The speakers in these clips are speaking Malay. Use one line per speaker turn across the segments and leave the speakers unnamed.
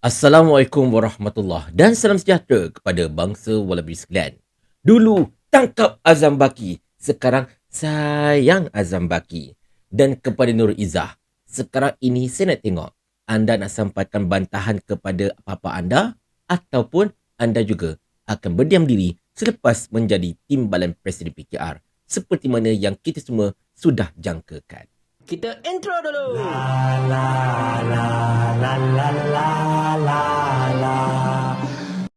Assalamualaikum warahmatullahi dan salam sejahtera kepada bangsa Wallaby sekalian. Dulu tangkap Azam Baki, sekarang sayang Azam Baki. Dan kepada Nur Izzah, sekarang ini saya nak tengok anda nak sampaikan bantahan kepada apa-apa anda ataupun anda juga akan berdiam diri selepas menjadi timbalan Presiden PKR seperti mana yang kita semua sudah jangkakan. Kita intro dulu.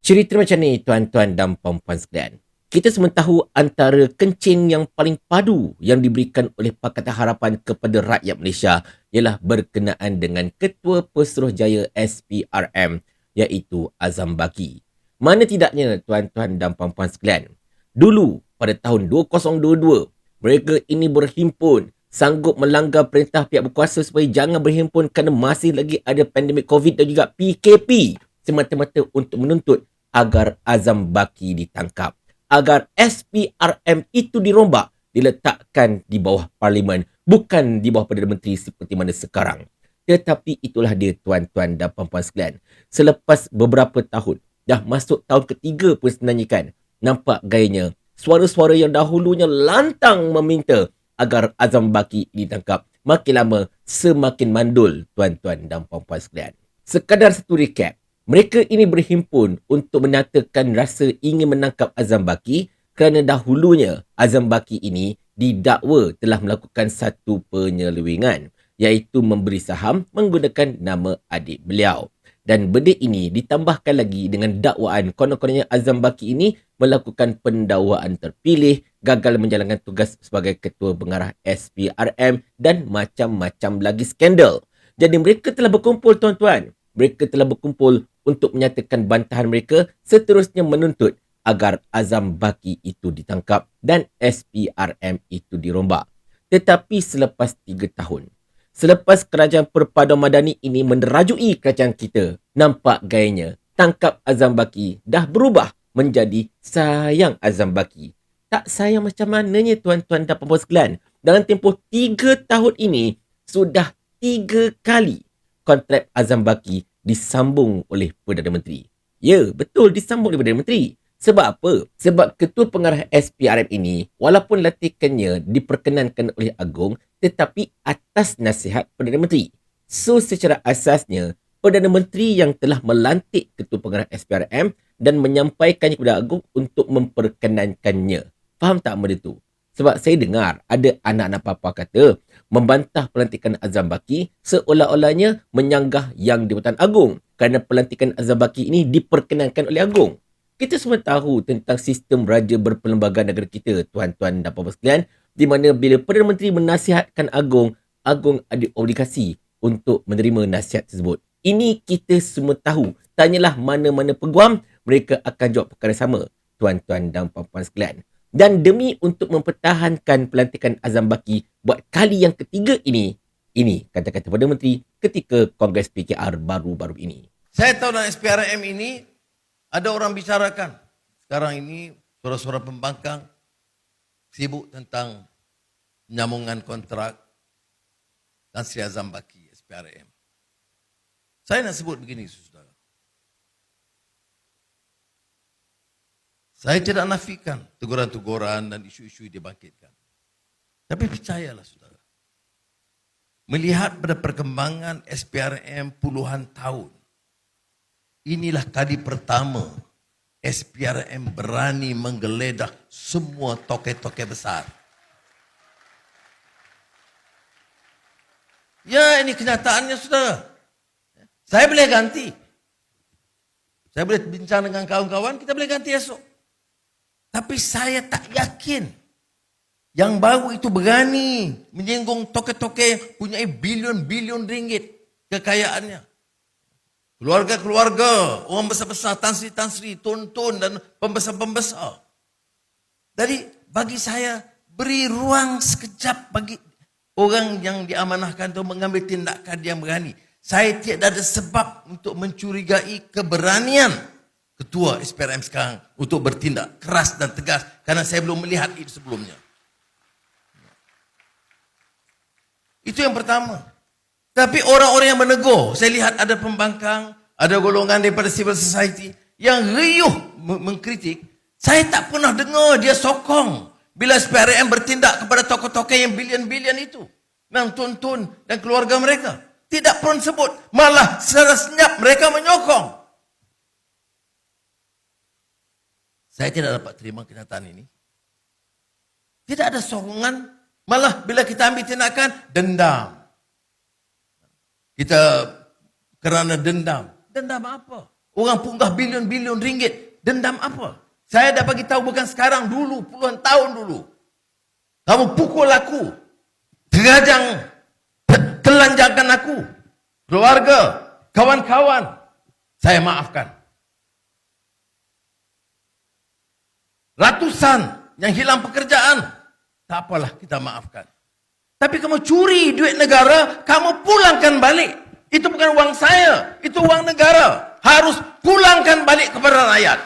Cerita macam ni tuan-tuan dan puan-puan sekalian. Kita semua tahu antara kencing yang paling padu yang diberikan oleh Pakatan Harapan kepada rakyat Malaysia ialah berkenaan dengan Ketua Pesuruhjaya SPRM iaitu Azam Baki. Mana tidaknya tuan-tuan dan puan-puan sekalian. Dulu pada tahun 2022 mereka ini berhimpun sanggup melanggar perintah pihak berkuasa supaya jangan berhimpun kerana masih lagi ada pandemik COVID dan juga PKP semata-mata untuk menuntut agar Azam Baki ditangkap. Agar SPRM itu dirombak, diletakkan di bawah Parlimen, bukan di bawah Perdana Menteri seperti mana sekarang. Tetapi itulah dia tuan-tuan dan puan-puan sekalian. Selepas beberapa tahun, dah masuk tahun ketiga pun sebenarnya kan, nampak gayanya suara-suara yang dahulunya lantang meminta agar Azam Baki ditangkap. Makin lama, semakin mandul tuan-tuan dan puan-puan sekalian. Sekadar satu recap, mereka ini berhimpun untuk menyatakan rasa ingin menangkap Azam Baki kerana dahulunya Azam Baki ini didakwa telah melakukan satu penyelewengan iaitu memberi saham menggunakan nama adik beliau. Dan benda ini ditambahkan lagi dengan dakwaan konon-kononnya Azam Baki ini melakukan pendakwaan terpilih, gagal menjalankan tugas sebagai ketua pengarah SPRM dan macam-macam lagi skandal. Jadi mereka telah berkumpul tuan-tuan. Mereka telah berkumpul untuk menyatakan bantahan mereka seterusnya menuntut agar Azam Baki itu ditangkap dan SPRM itu dirombak. Tetapi selepas tiga tahun, selepas kerajaan perpaduan madani ini menerajui kerajaan kita, nampak gayanya tangkap Azam Baki dah berubah menjadi sayang Azam Baki. Tak sayang macam mananya tuan-tuan dan puan sekalian. Dalam tempoh tiga tahun ini, sudah tiga kali kontrak Azam Baki disambung oleh Perdana Menteri. Ya, betul disambung oleh Perdana Menteri. Sebab apa? Sebab ketua pengarah SPRM ini, walaupun latihannya diperkenankan oleh Agong, tetapi atas nasihat Perdana Menteri. So, secara asasnya, Perdana Menteri yang telah melantik ketua pengarah SPRM dan menyampaikannya kepada Agong untuk memperkenankannya. Faham tak benda tu? Sebab saya dengar ada anak-anak papa kata membantah pelantikan Azam Baki seolah-olahnya menyanggah yang di Agung kerana pelantikan Azam Baki ini diperkenankan oleh Agung. Kita semua tahu tentang sistem raja berperlembagaan negara kita, tuan-tuan dan puan sekalian, di mana bila Perdana Menteri menasihatkan Agung, Agung ada obligasi untuk menerima nasihat tersebut. Ini kita semua tahu. Tanyalah mana-mana peguam, mereka akan jawab perkara sama, tuan-tuan dan puan sekalian. Dan demi untuk mempertahankan pelantikan Azam Baki buat kali yang ketiga ini, ini kata-kata Perdana Menteri ketika Kongres PKR baru-baru ini.
Saya tahu dalam SPRM ini ada orang bicarakan. Sekarang ini suara-suara pembangkang sibuk tentang penyambungan kontrak dan Sri Azam Baki SPRM. Saya nak sebut begini, saudara. Saya tidak nafikan teguran-teguran dan isu-isu yang dibangkitkan. Tapi percayalah saudara. Melihat pada perkembangan SPRM puluhan tahun. Inilah kali pertama SPRM berani menggeledah semua toke-toke besar. Ya ini kenyataannya saudara. Saya boleh ganti. Saya boleh bincang dengan kawan-kawan, kita boleh ganti esok. Tapi saya tak yakin yang baru itu berani menyinggung toke-toke punya bilion-bilion ringgit kekayaannya. Keluarga-keluarga, orang besar-besar, Tan Sri, Tan Sri, Tun-Tun dan pembesar-pembesar. Jadi bagi saya beri ruang sekejap bagi orang yang diamanahkan itu mengambil tindakan yang berani. Saya tidak ada sebab untuk mencurigai keberanian ketua SPRM sekarang untuk bertindak keras dan tegas karena saya belum melihat itu sebelumnya. Itu yang pertama. Tapi orang-orang yang menegur, saya lihat ada pembangkang, ada golongan daripada civil society yang riuh me- mengkritik, saya tak pernah dengar dia sokong bila SPRM bertindak kepada tokoh-tokoh yang bilion-bilion itu. Nang Tun Tun dan keluarga mereka. Tidak pun sebut. Malah secara senyap mereka menyokong. Saya tidak dapat terima kenyataan ini. Tidak ada sokongan. Malah bila kita ambil tindakan, dendam. Kita kerana dendam. Dendam apa? Orang punggah bilion-bilion ringgit. Dendam apa? Saya dah bagi tahu bukan sekarang, dulu, puluhan tahun dulu. Kamu pukul aku. Terajang. te- Telanjangkan aku. Keluarga. Kawan-kawan. Saya maafkan. Ratusan yang hilang pekerjaan. Tak apalah kita maafkan. Tapi kamu curi duit negara, kamu pulangkan balik. Itu bukan uang saya, itu uang negara. Harus pulangkan balik kepada rakyat.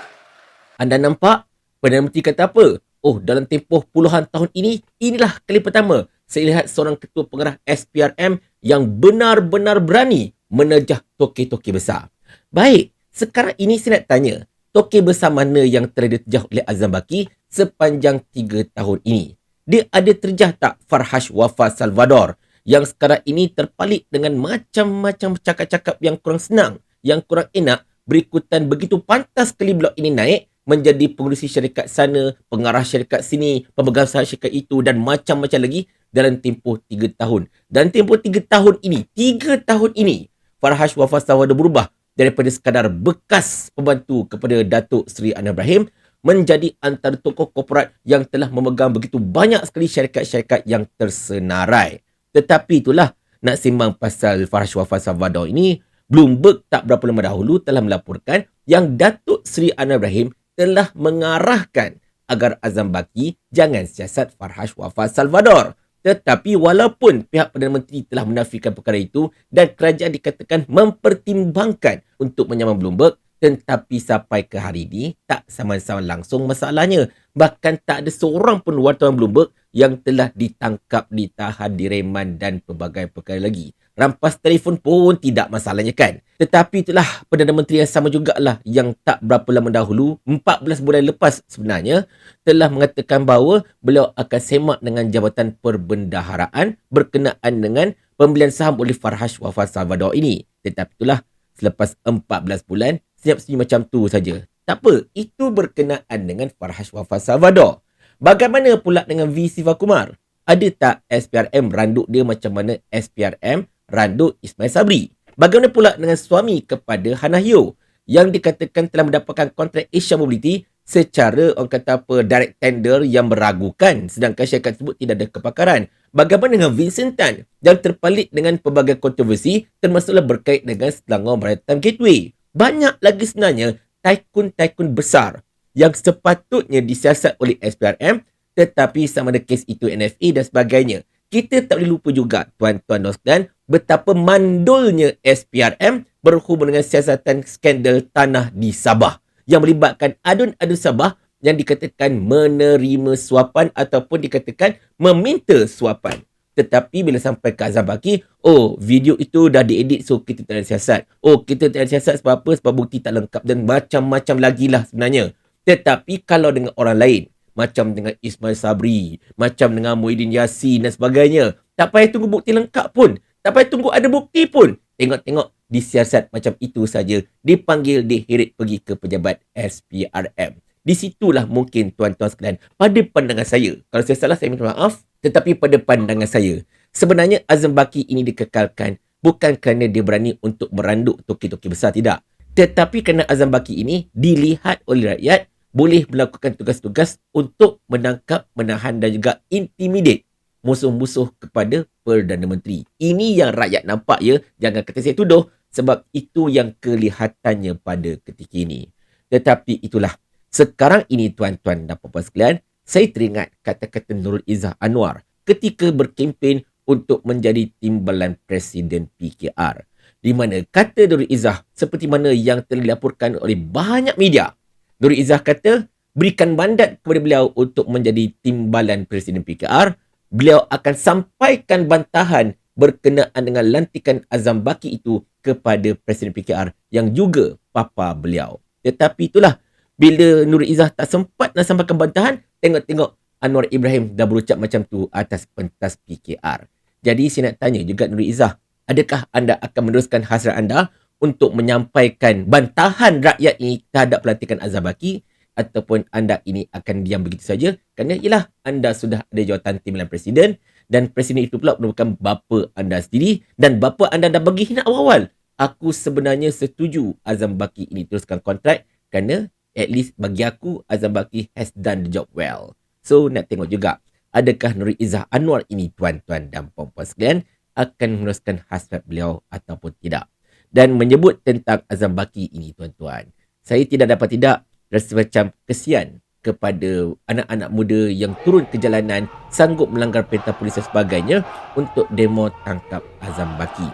Anda nampak? Perdana Menteri kata apa? Oh, dalam tempoh puluhan tahun ini, inilah kali pertama saya lihat seorang ketua pengarah SPRM yang benar-benar berani menejah toke-toke besar. Baik, sekarang ini saya nak tanya, toke besar mana yang telah ditejah oleh Azam Baki sepanjang tiga tahun ini? Dia ada terjah tak Farhash Wafa Salvador yang sekarang ini terpalit dengan macam-macam cakap-cakap yang kurang senang, yang kurang enak berikutan begitu pantas kali blog ini naik menjadi pengurusi syarikat sana, pengarah syarikat sini, pemegang saham syarikat itu dan macam-macam lagi dalam tempoh 3 tahun. Dan tempoh 3 tahun ini, 3 tahun ini, Farhash Wafa Salvador berubah daripada sekadar bekas pembantu kepada Datuk Seri Anwar Ibrahim menjadi antara tokoh korporat yang telah memegang begitu banyak sekali syarikat-syarikat yang tersenarai. Tetapi itulah nak simbang pasal Farhash Wafa Salvador ini, Bloomberg tak berapa lama dahulu telah melaporkan yang Datuk Seri Anwar Ibrahim telah mengarahkan agar Azam Baki jangan siasat Farhash Wafa Salvador. Tetapi walaupun pihak Perdana Menteri telah menafikan perkara itu dan kerajaan dikatakan mempertimbangkan untuk menyamar Bloomberg, tetapi sampai ke hari ini tak sama-sama langsung masalahnya. Bahkan tak ada seorang pun wartawan Bloomberg yang telah ditangkap, ditahan, direman dan pelbagai perkara lagi. Rampas telefon pun tidak masalahnya kan. Tetapi itulah Perdana Menteri yang sama jugalah yang tak berapa lama dahulu, 14 bulan lepas sebenarnya, telah mengatakan bahawa beliau akan semak dengan Jabatan Perbendaharaan berkenaan dengan pembelian saham oleh Farhash Wafa Salvador ini. Tetapi itulah selepas 14 bulan, senyap senyum macam tu saja. Tak apa, itu berkenaan dengan Farhash Wafa Salvador. Bagaimana pula dengan V. Sivakumar? Ada tak SPRM randuk dia macam mana SPRM randuk Ismail Sabri? Bagaimana pula dengan suami kepada Hana Hyo yang dikatakan telah mendapatkan kontrak Asia Mobility secara orang kata apa direct tender yang meragukan sedangkan syarikat tersebut tidak ada kepakaran. Bagaimana dengan Vincent Tan yang terpalit dengan pelbagai kontroversi termasuklah berkait dengan Selangor Maritime Gateway. Banyak lagi sebenarnya tycoon-tycoon besar yang sepatutnya disiasat oleh SPRM tetapi sama ada kes itu NFA dan sebagainya. Kita tak boleh lupa juga tuan-tuan dan sekalian betapa mandulnya SPRM berhubung dengan siasatan skandal tanah di Sabah yang melibatkan adun-adun Sabah yang dikatakan menerima suapan ataupun dikatakan meminta suapan. Tetapi bila sampai ke Azam Baki, oh video itu dah diedit so kita tak ada siasat. Oh kita tak ada siasat sebab apa? Sebab bukti tak lengkap dan macam-macam lagi lah sebenarnya. Tetapi kalau dengan orang lain, macam dengan Ismail Sabri, macam dengan Muhyiddin Yassin dan sebagainya, tak payah tunggu bukti lengkap pun. Tak payah tunggu ada bukti pun. Tengok-tengok disiasat macam itu saja. Dipanggil, diheret pergi ke pejabat SPRM. Di situlah mungkin tuan-tuan sekalian pada pandangan saya. Kalau saya salah saya minta maaf. Tetapi pada pandangan saya. Sebenarnya Azam Baki ini dikekalkan bukan kerana dia berani untuk meranduk toki-toki besar. Tidak. Tetapi kerana Azam Baki ini dilihat oleh rakyat boleh melakukan tugas-tugas untuk menangkap, menahan dan juga intimidate musuh-musuh kepada Perdana Menteri. Ini yang rakyat nampak ya. Jangan kata saya tuduh sebab itu yang kelihatannya pada ketika ini. Tetapi itulah. Sekarang ini tuan-tuan dan puan-puan sekalian, saya teringat kata-kata Nurul Izzah Anwar ketika berkempen untuk menjadi timbalan Presiden PKR. Di mana kata Nurul Izzah seperti mana yang telah dilaporkan oleh banyak media. Nurul Izzah kata, berikan mandat kepada beliau untuk menjadi timbalan Presiden PKR beliau akan sampaikan bantahan berkenaan dengan lantikan Azam Baki itu kepada Presiden PKR yang juga papa beliau. Tetapi itulah, bila Nur Izzah tak sempat nak sampaikan bantahan, tengok-tengok Anwar Ibrahim dah berucap macam tu atas pentas PKR. Jadi saya nak tanya juga Nur Izzah, adakah anda akan meneruskan hasrat anda untuk menyampaikan bantahan rakyat ini terhadap pelantikan Azam Baki ataupun anda ini akan diam begitu saja kerana ialah anda sudah ada jawatan timbalan presiden dan presiden itu pula merupakan bapa anda sendiri dan bapa anda dah bagi hina awal-awal aku sebenarnya setuju Azam Baki ini teruskan kontrak kerana at least bagi aku Azam Baki has done the job well so nak tengok juga adakah Nuri Izzah Anwar ini tuan-tuan dan puan-puan sekalian akan meneruskan hasrat beliau ataupun tidak dan menyebut tentang Azam Baki ini tuan-tuan saya tidak dapat tidak rasa macam kesian kepada anak-anak muda yang turun ke jalanan sanggup melanggar perintah polis dan sebagainya untuk demo tangkap Azam Baki.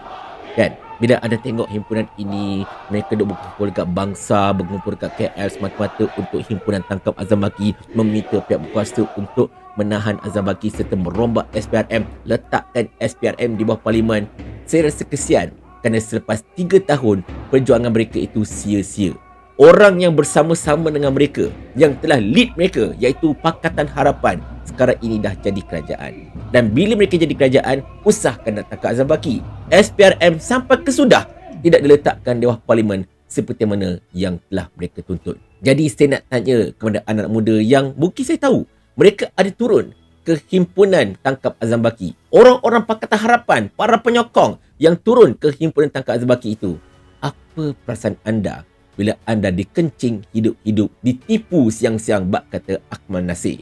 Kan? Bila ada tengok himpunan ini, mereka duk berkumpul dekat bangsa, berkumpul dekat KL semata-mata untuk himpunan tangkap Azam Baki, meminta pihak berkuasa untuk menahan Azam Baki serta merombak SPRM, letakkan SPRM di bawah parlimen. Saya rasa kesian kerana selepas 3 tahun, perjuangan mereka itu sia-sia orang yang bersama-sama dengan mereka yang telah lead mereka iaitu Pakatan Harapan sekarang ini dah jadi kerajaan. Dan bila mereka jadi kerajaan, usahkan nak tangkap Azam Baki. SPRM sampai kesudah tidak diletakkan di bawah parlimen seperti mana yang telah mereka tuntut. Jadi saya nak tanya kepada anak muda yang mungkin saya tahu mereka ada turun ke himpunan tangkap Azam Baki. Orang-orang Pakatan Harapan, para penyokong yang turun ke himpunan tangkap Azam Baki itu. Apa perasaan anda bila anda dikencing hidup-hidup ditipu siang-siang bak kata Akmal Nasir.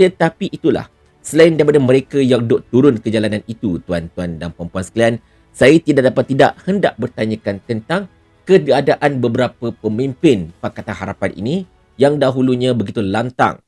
Tetapi itulah, selain daripada mereka yang duk turun ke jalanan itu, tuan-tuan dan puan-puan sekalian, saya tidak dapat tidak hendak bertanyakan tentang keadaan beberapa pemimpin Pakatan Harapan ini yang dahulunya begitu lantang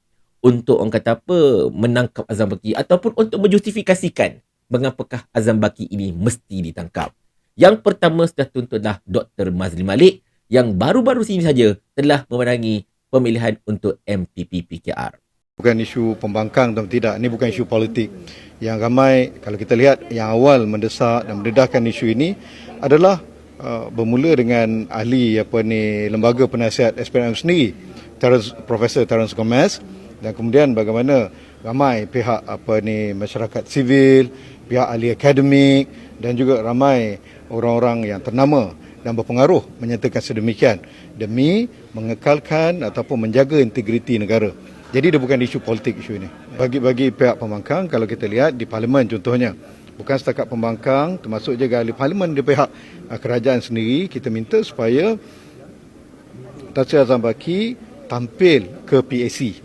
untuk orang kata apa menangkap Azam Baki ataupun untuk menjustifikasikan mengapakah Azam Baki ini mesti ditangkap. Yang pertama sudah tuntutlah Dr. Mazli Malik yang baru-baru ini saja telah memenangi pemilihan untuk MPP PKR.
Bukan isu pembangkang atau tidak, ini bukan isu politik. Yang ramai, kalau kita lihat yang awal mendesak dan mendedahkan isu ini adalah uh, bermula dengan ahli apa ni lembaga penasihat SPRM sendiri, Terence, Profesor Terence Gomez dan kemudian bagaimana ramai pihak apa ni masyarakat sivil, pihak ahli akademik dan juga ramai orang-orang yang ternama dan berpengaruh menyatakan sedemikian demi mengekalkan ataupun menjaga integriti negara. Jadi dia bukan isu politik isu ini. Bagi-bagi pihak pembangkang kalau kita lihat di parlimen contohnya bukan setakat pembangkang termasuk juga ahli parlimen di pihak uh, kerajaan sendiri kita minta supaya Tan Sri Azam Baki tampil ke PAC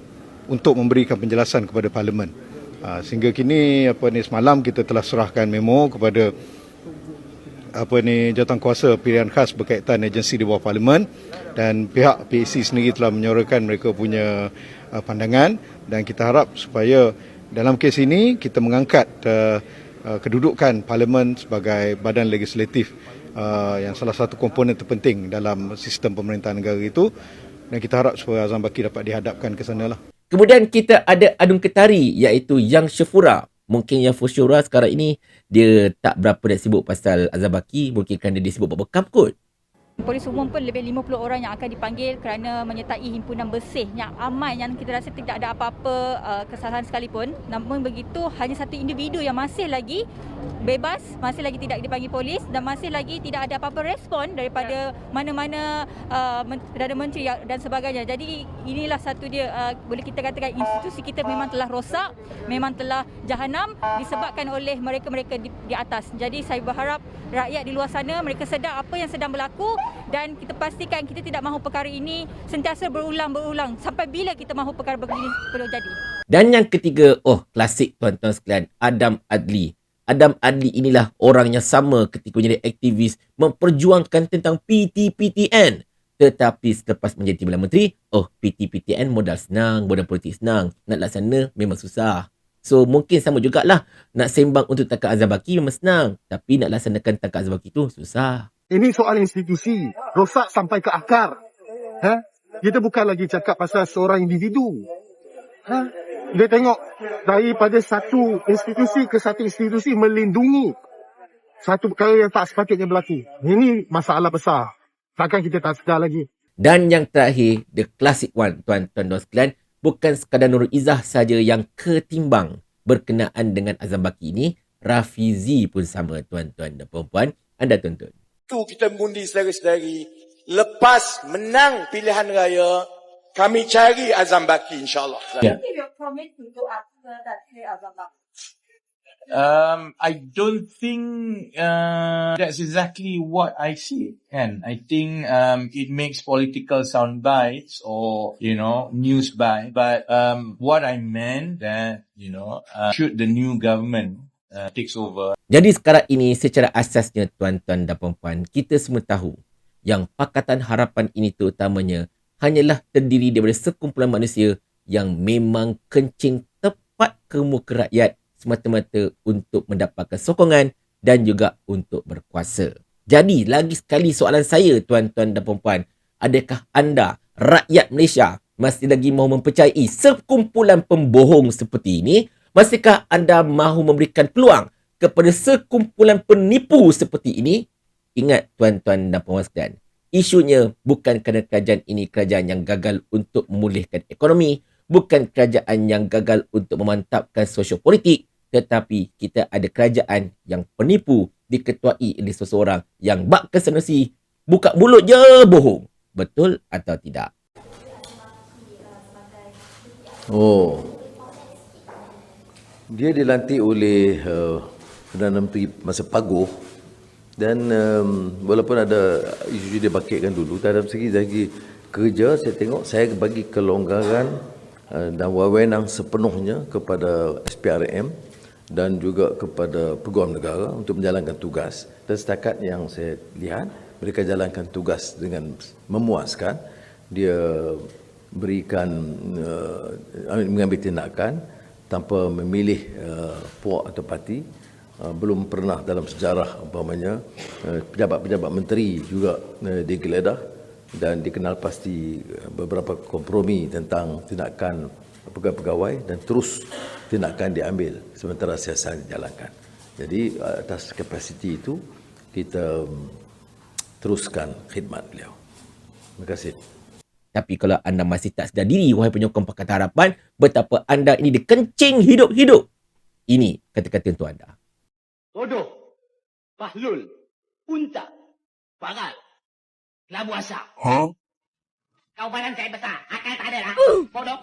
untuk memberikan penjelasan kepada parlimen. Uh, sehingga kini apa ni semalam kita telah serahkan memo kepada apa ni jawatan kuasa pilihan khas berkaitan agensi di bawah parlimen dan pihak PAC sendiri telah menyuarakan mereka punya uh, pandangan dan kita harap supaya dalam kes ini kita mengangkat uh, uh, kedudukan parlimen sebagai badan legislatif uh, yang salah satu komponen terpenting dalam sistem pemerintahan negara itu dan kita harap supaya Azam Baki dapat dihadapkan ke sana lah.
Kemudian kita ada adun ketari iaitu Yang Syafura mungkin yang Fushura sekarang ini dia tak berapa nak sibuk pasal Azabaki mungkin kerana dia sibuk buat bekam kot
Polis umum pun lebih 50 orang yang akan dipanggil kerana menyertai himpunan bersih yang aman yang kita rasa tidak ada apa-apa uh, kesalahan sekalipun. Namun begitu hanya satu individu yang masih lagi bebas, masih lagi tidak dipanggil polis dan masih lagi tidak ada apa-apa respon daripada mana-mana uh, Perdana Menteri dan sebagainya. Jadi inilah satu dia uh, boleh kita katakan institusi kita memang telah rosak, memang telah jahanam disebabkan oleh mereka-mereka di, di atas. Jadi saya berharap rakyat di luar sana mereka sedar apa yang sedang berlaku dan kita pastikan kita tidak mahu perkara ini sentiasa berulang-berulang sampai bila kita mahu perkara begini perlu jadi.
Dan yang ketiga, oh klasik tuan-tuan sekalian, Adam Adli. Adam Adli inilah orang yang sama ketika menjadi aktivis memperjuangkan tentang PTPTN. Tetapi selepas menjadi Timbalan Menteri, oh PTPTN modal senang, modal politik senang. Nak laksana memang susah. So mungkin sama jugalah nak sembang untuk tangkap Azam Baki memang senang. Tapi nak laksanakan tangkap Azam Baki tu susah.
Ini soal institusi. Rosak sampai ke akar. Ha? Kita bukan lagi cakap pasal seorang individu. Ha? Dia tengok daripada satu institusi ke satu institusi melindungi satu perkara yang tak sepatutnya berlaku. Ini masalah besar. Takkan kita tak sedar lagi.
Dan yang terakhir, the classic one, tuan-tuan dan sekalian, bukan sekadar Nurul Izzah saja yang ketimbang berkenaan dengan azam baki ini, Rafizi pun sama tuan-tuan dan puan Anda tonton.
Itu kita mengundi saudara-saudari. Lepas menang pilihan raya, kami cari Azam Baki insyaAllah.
Ya.
Um, I don't think uh, that's exactly what I see. And I think um, it makes political sound bites or you know news bite. But um, what I meant that you know uh, should the new government uh, takes over,
Jadi sekarang ini secara asasnya tuan-tuan dan puan kita semua tahu yang Pakatan Harapan ini terutamanya hanyalah terdiri daripada sekumpulan manusia yang memang kencing tepat ke muka rakyat semata-mata untuk mendapatkan sokongan dan juga untuk berkuasa. Jadi lagi sekali soalan saya tuan-tuan dan puan adakah anda rakyat Malaysia masih lagi mahu mempercayai sekumpulan pembohong seperti ini? Masihkah anda mahu memberikan peluang kepada sekumpulan penipu seperti ini? Ingat tuan-tuan dan puan sekalian, isunya bukan kerana kerajaan ini kerajaan yang gagal untuk memulihkan ekonomi, bukan kerajaan yang gagal untuk memantapkan sosiopolitik, tetapi kita ada kerajaan yang penipu diketuai oleh seseorang yang bak kesenasi, buka mulut je bohong. Betul atau tidak?
Oh. Dia dilantik oleh uh, Perdana Menteri masa Paguh. Dan um, walaupun ada isu dia bakitkan dulu dalam segi segi kerja saya tengok saya bagi kelonggaran uh, dan wewenang sepenuhnya kepada SPRM dan juga kepada peguam negara untuk menjalankan tugas. Dan setakat yang saya lihat mereka jalankan tugas dengan memuaskan. Dia berikan uh, mengambil tindakan tanpa memilih uh, puak atau parti uh, belum pernah dalam sejarah umpamanya uh, pejabat-pejabat menteri juga uh, digeledah dan dikenal pasti uh, beberapa kompromi tentang tindakan pegawai-pegawai dan terus tindakan diambil sementara siasat dijalankan. Jadi atas kapasiti itu kita um, teruskan khidmat beliau. Terima kasih.
Tapi kalau anda masih tak sedar diri, wahai penyokong Pakatan Harapan, betapa anda ini dikencing hidup-hidup. Ini kata-kata untuk anda.
Bodoh, Bahlul, Unta, Bagal, Kelabu Asap.
Huh?
Kau badan saya besar, akal tak ada lah. Bodoh.